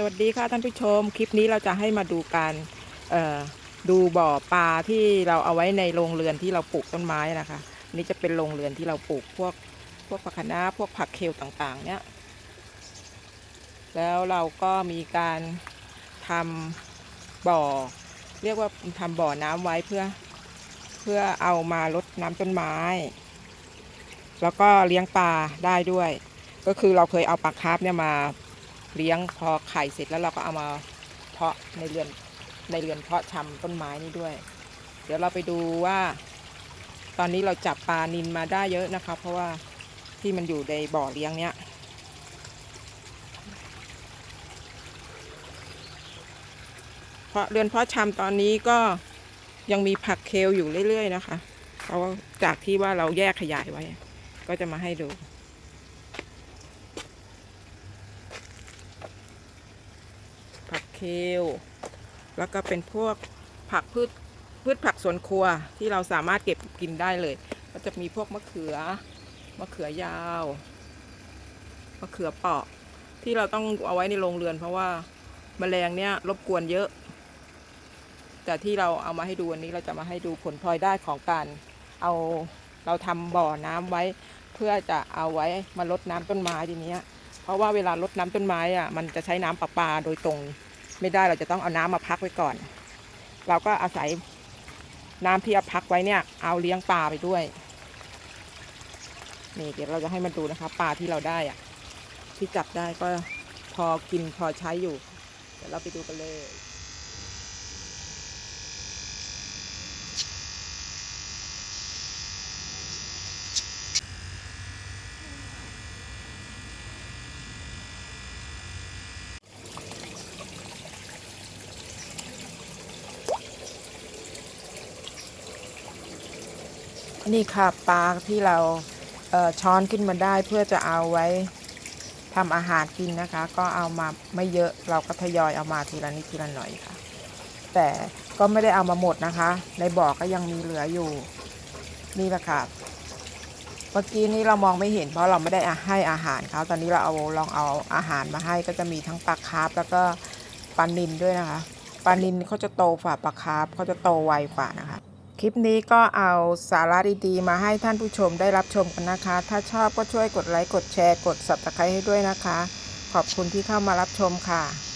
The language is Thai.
สวัสดีค่ะท่านผู้ชม คลิปนี้เราจะให้มาดูการดูบ่อปลาที่เราเอาไว้ในโรงเรือนที่เราปลูกต้นไม้นะคะนี่จะเป็นโรงเรือนที่เราปลูกพวกพวกผักคะน้าพวกผักเคลต่างๆ เนี้ยแล้วเราก็มีการทำบ่อ เรียกว่าทำบ่อน้ำไว้เพื่อเพื่อเอามาลดน้ำต้นไม้ แล้วก็เลี้ยงปลาได้ด้วย ก็คือเราเคยเอาปลาคาร์ฟเนี่ยมา เลี้ยงพอไข่เสร็จแล้วเราก็เอามาเพาะในเรือนในเรือนเพาะชำต้นไม้นี่ด้วย เดี๋ยวเราไปดูว่า ตอนนี้เราจับปลานินมาได้เยอะนะคะ เพราะว่าที่มันอยู่ในบ่อเลี้ยงเนี้ยเพราะเรือนเพาะชำตอนนี้ก็ยังมีผักเคลอยู่เรื่อยๆนะคะ เพราะว่าจากที่ว่าเราแยกขยายไว้ ก็จะมาให้ดู ผัก เคลแล้วก็เป็นพวกผักพืชพืชผักสวนครัวที่เราสามารถเก็บกินได้เลย ก็จะมีพวกมะเขือมะเขือยาวมะเขือเปาะ ที่เราต้องเอาไว้ในโรงเรือน เพราะว่าแมลงเนี้ยรบกวนเยอะ แต่ที่เราเอามาให้ดูวันนี้เราจะมาให้ดูผลพลอยได้ของการเอาเราทำบ่อน้ำไว้ เพื่อจะเอาไว้มาลดน้ำต้นไม้ทีนี้เพราะว่าเวลารดน้ำต้นไม้อะมันจะใช้น้ำประปาโดยตรง ไม่ได้เราจะต้องเอาน้ำมาพักไว้ก่อน เราก็อาศัยน้ำที่เอาพักไว้เนี่ย เอาเลี้ยงปลาไปด้วย นี่เดี๋ยวเราจะให้มันดูนะคะปลาที่เราได้อะที่จับได้ก็พอกินพอใช้อยู่ เดี๋ยวเราไปดูกันเลย นี่ค่ะปลาที่เราเช้อนขึ้นมาได้เพื่อจะเอาไว้ทำอาหารกินนะคะ ก็เอามาไม่เยอะเราก็ทยอยเอามาทีละนิดทีละหน่อยค่ะ แต่ก็ไม่ได้เอามาหมดนะคะ ในบ่อก็ยังมีเหลืออยู่นี่แหละค่ะเมื่อกี้นี้เรามองไม่เห็นเพราะเราไม่ได้ให้อาหารเขาตอนนี้เราเอาลองเอาอาหารมาให้ก็จะมีทั้งปลาคาร์ฟแล้วก็ปลานินด้วยนะคะปลานินเขาจะโตกว่าปลาคาร์ฟเขาจะโตไวกว่านะคะ คลิปนี้ก็เอาสาระดีๆ มาให้ท่านผู้ชมได้รับชมกันนะคะ ถ้าชอบก็ช่วยกดไลค์ กดแชร์ กด subscribe ให้ด้วยนะคะ ขอบคุณที่เข้ามารับชมค่ะ